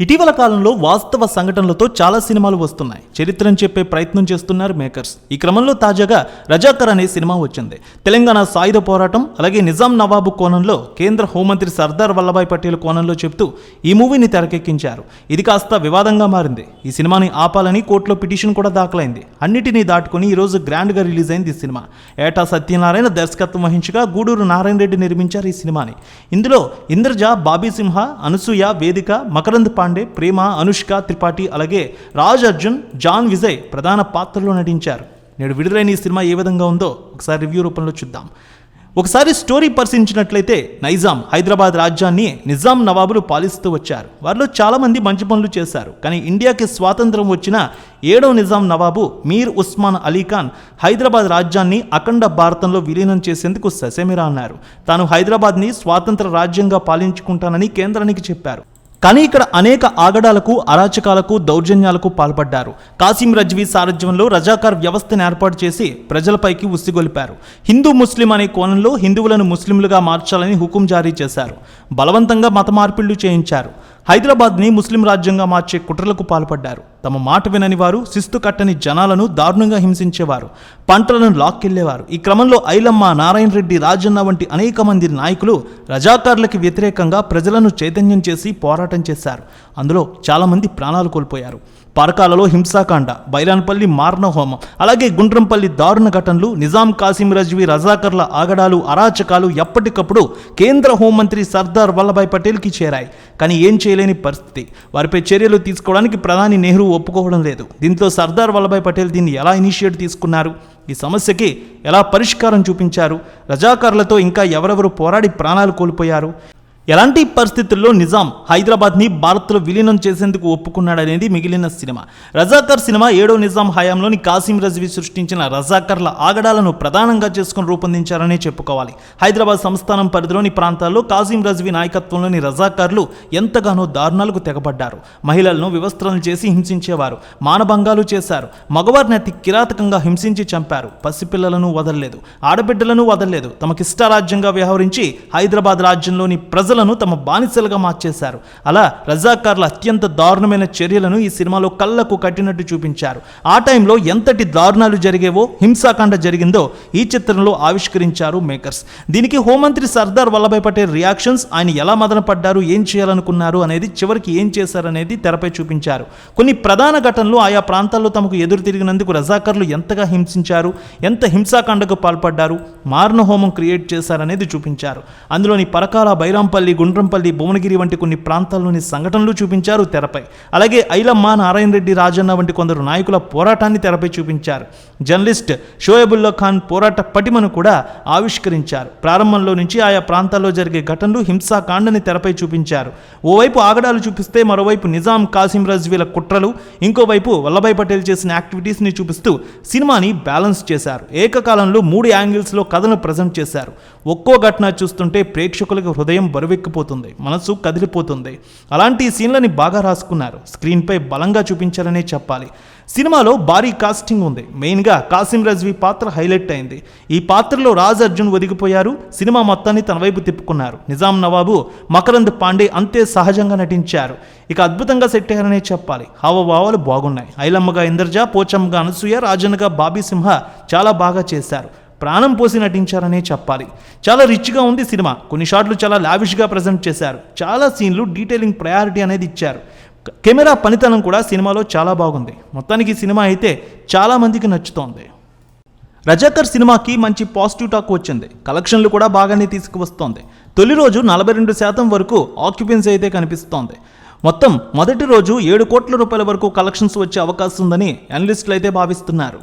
ఇటీవల కాలంలో వాస్తవ సంఘటనలతో చాలా సినిమాలు వస్తున్నాయి. చరిత్రను చెప్పే ప్రయత్నం చేస్తున్నారు మేకర్స్. ఈ క్రమంలో తాజాగా రజాకర్ అనే సినిమా వచ్చింది. తెలంగాణ సాయుధ పోరాటం అలాగే నిజాం నవాబు కోణంలో కేంద్ర హోంమంత్రి సర్దార్ వల్లభాయ్ పటేల్ కోణంలో చెప్తూ ఈ మూవీని తెరకెక్కించారు. ఇది కాస్త వివాదంగా మారింది. ఈ సినిమాని ఆపాలని కోర్టులో పిటిషన్ కూడా దాఖలైంది. అన్నిటినీ దాటుకుని ఈరోజు గ్రాండ్గా రిలీజ్ అయింది ఈ సినిమా. ఏటా సత్యనారాయణ దర్శకత్వం వహించగా గూడూరు నారాయణ రెడ్డి నిర్మించారు ఈ సినిమాని. ఇందులో ఇంద్రజ బాబీ సింహ అనసూయ వేదిక మకరంద్ పాండే ప్రేమ అనుష్క త్రిపాఠి అలాగే రాజ్ అర్జున్ జాన్ విజయ్ ప్రధాన పాత్రలో నటించారు. నేడు విడుదలైన ఈ సినిమా ఏ విధంగా ఉందో ఒకసారి రివ్యూ రూపంలో చూద్దాం. ఒకసారి స్టోరీ పరిశీలించినట్లయితే నైజాం హైదరాబాద్ రాజ్యాన్ని నిజాం నవాబులు పాలిస్తూ వచ్చారు. వారిలో చాలామంది మంచి పనులు చేశారు. కానీ ఇండియాకి స్వాతంత్రం వచ్చిన ఏడవ నిజాం నవాబు మీర్ ఉస్మాన్ అలీ ఖాన్ హైదరాబాద్ రాజ్యాన్ని అఖండ భారతంలో విలీనం చేసేందుకు ససేమిరా అన్నారు. తాను హైదరాబాద్ని స్వాతంత్ర రాజ్యంగా పాలించుకుంటానని కేంద్రానికి చెప్పారు. కానీ ఇక్కడ అనేక ఆగడాలకు అరాచకాలకు దౌర్జన్యాలకు పాల్పడ్డారు. కాసిం రజ్వీ సారథ్యంలో రజాకార్ వ్యవస్థను ఏర్పాటు చేసి ప్రజలపైకి ఉసిగొలిపారు హిందూ ముస్లిం అనే కోణంలో హిందువులను ముస్లింలుగా మార్చాలని హుకుం జారీ చేశారు. బలవంతంగా మత మార్పిళ్ళు చేయించారు. హైదరాబాద్ని ముస్లిం రాజ్యంగా మార్చే కుట్రలకు పాల్పడ్డారు. తమ మాట వినని వారు శిస్తు కట్టని జనాలను దారుణంగా హింసించేవారు పంటలను లాక్కెళ్ళేవారు ఈ క్రమంలో ఐలమ్మ నారాయణ రెడ్డి రాజన్న వంటి అనేక మంది నాయకులు రజాకారులకు వ్యతిరేకంగా ప్రజలను చైతన్యం చేసి పోరాటం చేశారు. అందులో చాలామంది ప్రాణాలు కోల్పోయారు. పరకాలలో హింసాకాండ బైరాన్పల్లి మారణ హోమం అలాగే గుండ్రంపల్లి దారుణ ఘటనలు నిజాం కాసిం రజ్వి రజాకర్ల ఆగడాలు అరాచకాలు ఎప్పటికప్పుడు కేంద్ర హోంమంత్రి సర్దార్ వల్లభాయ్ పటేల్కి చేరాయి. కానీ ఏం చేయలేని పరిస్థితి. వారిపై చర్యలు తీసుకోవడానికి ప్రధాని నెహ్రూ ఒప్పుకోవడం లేదు. దీంతో సర్దార్ వల్లభాయ్ పటేల్ దీన్ని ఎలా ఇనిషియేట్ తీసుకున్నారు? ఈ సమస్యకి ఎలా పరిష్కారం చూపించారు? రజాకారులతో ఇంకా ఎవరెవరు పోరాడి ప్రాణాలు కోల్పోయారు? ఎలాంటి పరిస్థితుల్లో నిజాం హైదరాబాద్ని భారత్లో విలీనం చేసేందుకు ఒప్పుకున్నాడనేది మిగిలిన సినిమా. రజాకర్ సినిమా ఏడో నిజాం హయాంలోని కాసిం రజ్వీ సృష్టించిన రజాకర్ల ఆగడాలను ప్రధానంగా చేసుకుని రూపొందించారనే చెప్పుకోవాలి. హైదరాబాద్ సంస్థానం పరిధిలోని ప్రాంతాల్లో కాసిం రజ్వీ నాయకత్వంలోని రజాకర్లు ఎంతగానో దారుణాలకు తెగబడ్డారు. మహిళలను వివస్త్రలు చేసి హింసించేవారు మానభంగాలు చేశారు. మగవారిని అతి కిరాతకంగా హింసించి చంపారు. పసిపిల్లలను వదలలేదు ఆడబిడ్డలను వదలలేదు. తమకిష్టారాజ్యంగా వ్యవహరించి హైదరాబాద్ రాజ్యంలోని ప్రజలను తమ బానిసలుగా మార్చేశారు. అలా రజాకార్ల అత్యంత దారుణమైన చర్యలను ఈ సినిమాలో కళ్ళకు కట్టినట్టు చూపించారు. ఆ టైంలో ఎంతటి దారుణాలు జరిగేవో హింసాకాండ జరిగిందో ఈ చిత్రంలో ఆవిష్కరించారు మేకర్స్. దీనికి హోంమంత్రి సర్దార్ వల్లభాయ్ పటేల్ రియాక్షన్స్ ఆయన ఎలా మదనపడ్డారు ఏం చేయాలనుకున్నారు అనేది చివరికి ఏం చేశారనేది తెరపై చూపించారు. కొన్ని ప్రధాన ఘటనలు ఆయా ప్రాంతాల్లో తమకు ఎదురు తిరిగినందుకు రజాకర్లు ఎంతగా హింసించారు ఎంత హింసాకాండకు పాల్పడ్డారు మారణ హోమం క్రియేట్ చేశారనేది చూపించారు. అందులోని పరకాల బైరాంపల్లి గుండ్రంపల్లి భువనగిరి వంటి కొన్ని ప్రాంతాల్లోని సంఘటనలు చూపించారు తెరపై. అలాగే ఐలమ్మ నారాయణ రెడ్డి రాజన్న వంటి కొందరు నాయకుల పోరాటాన్ని తెరపై చూపించారు. జర్నలిస్ట్ షోయబుల్లా ఖాన్ పోరాట పటిమను కూడా ఆవిష్కరించారు. ప్రారంభంలో నుంచి ఆయా ప్రాంతాల్లో జరిగే ఘటనలు హింసాకాండని తెరపై చూపించారు. ఓవైపు ఆగడాలు చూపిస్తే మరోవైపు నిజాం కాసిం రజ్వీల కుట్రలు ఇంకోవైపు వల్లభాయ్ పటేల్ చేసిన యాక్టివిటీస్ని చూపిస్తూ సినిమాని బ్యాలెన్స్ చేశారు. ఏకకాలంలో మూడు యాంగిల్స్లో కథను ప్రజెంట్ చేశారు. ఒక్కో ఘటన చూస్తుంటే ప్రేక్షకులకు హృదయం బరువెక్కిపోతుంది మనసు కదిలిపోతుంది. అలాంటి సీన్లని బాగా రాసుకున్నారు. స్క్రీన్పై బలంగా చూపించారనే చెప్పాలి. సినిమాలో భారీ కాస్టింగ్ ఉంది. మెయిన్గా కాసిం రజ్వీ పాత్ర హైలైట్ అయింది. ఈ పాత్రలో రాజ్ అర్జున్ ఒదిగిపోయారు. సినిమా మొత్తాన్ని తన వైపు తిప్పుకున్నారు. నిజాం నవాబు మకరంద్ పాండే అంతే సహజంగా నటించారు. ఇక అద్భుతంగా సెట్ అయ్యారనే చెప్పాలి. హావభావాలు బాగున్నాయి. ఐలమ్మగా ఇంద్రజ పోచమ్మగా అనసూయ రాజన్నగా బాబీ సింహ చాలా బాగా చేశారు. ప్రాణం పోసి నటించారనే చెప్పాలి. చాలా రిచ్గా ఉంది సినిమా. కొన్ని షాట్లు చాలా లావిష్గా ప్రజెంట్ చేశారు. చాలా సీన్లు డీటెయిలింగ్ ప్రయారిటీ అనేది ఇచ్చారు. కెమెరా పనితనం కూడా సినిమాలో చాలా బాగుంది. మొత్తానికి సినిమా అయితే చాలామందికి నచ్చుతోంది. రజాకర్ సినిమాకి మంచి పాజిటివ్ టాక్ వచ్చింది. కలెక్షన్లు కూడా బాగానే తీసుకువస్తోంది. తొలి రోజు నలభై రెండు శాతం వరకు ఆక్యుపెన్సీ అయితే కనిపిస్తోంది. మొత్తం మొదటి రోజు ఏడు కోట్ల రూపాయల వరకు కలెక్షన్స్ వచ్చే అవకాశం ఉందని అనలిస్టులు అయితే భావిస్తున్నారు.